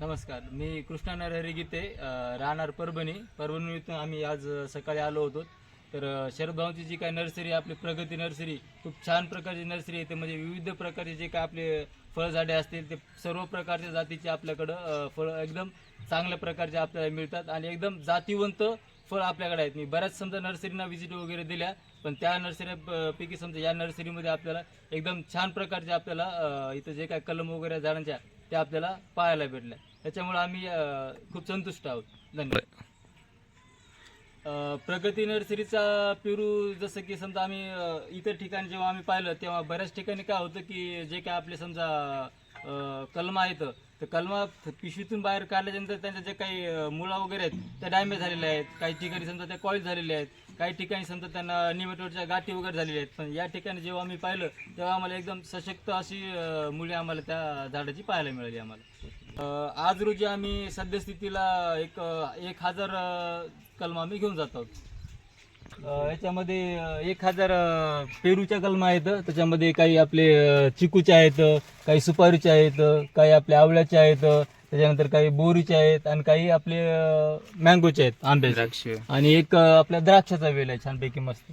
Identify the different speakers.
Speaker 1: नमस्कार मी कृष्णा नरहरी गीते राहणार परभणी. परभणीतून आम्ही आज सकाळी आलो होतो. तर शरद भाऊची जी काय नर्सरी आपली प्रगती नर्सरी खूप छान प्रकारची नर्सरी आहे. ते म्हणजे विविध प्रकारचे जे काय आपले फळझाडे असतील ते सर्व प्रकारच्या जातीचे आपल्याकडं फळ फळं एकदम चांगल्या प्रकारचे आपल्याला मिळतात. आणि एकदम जातीवंत फळ आपल्याकडे आहेत. मी बऱ्याच समजा नर्सरीना व्हिजिट वगैरे दिल्या पण त्या नर्सरीपैकी समजा या नर्सरीमध्ये आपल्याला एकदम छान प्रकारचे आपल्याला इथं जे काय कलम वगैरे झाडांच्या त्या आपल्याला पाहायला भेटल्या. त्याच्यामुळे आम्ही खूप संतुष्ट आहोत. धन्यवाद. प्रगती नर्सरीचा पेरू जसं की समजा आम्ही इतर ठिकाणी जेव्हा आम्ही पाहिलं तेव्हा बऱ्याच ठिकाणी काय होतं की जे काय आपले समजा कलमं आहेत तर कलमा पिशवीतून बाहेर काढल्यानंतर त्यांच्या जे काही मुळा वगैरे आहेत त्या डॅमेज झालेल्या आहेत. काही ठिकाणी समजा त्या कॉईल झालेल्या आहेत. काही ठिकाणी समजा त्यांना निमेटोडच्या गाठी वगैरे झालेल्या आहेत. पण या ठिकाणी जेव्हा आम्ही पाहिलं तेव्हा आम्हाला एकदम सशक्त अशी मुळे आम्हाला त्या झाडाची पाहायला मिळाली आम्हाला. आज रोजी आम्ही सद्यस्थितीला एक एक हजार कलम आम्ही घेऊन जात आहोत. याच्यामध्ये एक हजार पेरूच्या कलम आहेत. त्याच्यामध्ये काही आपले चिकूचे आहेत काही सुपारीचे आहेत काही आपले आवळ्याचे आहेत त्याच्यानंतर काही बोरीचे आहेत आणि काही आपले मँगोचे आहेत आंब्याचे.
Speaker 2: द्राक्ष.
Speaker 1: आणि एक आपल्या द्राक्षाचा वेल आहे छानपैकी मस्त.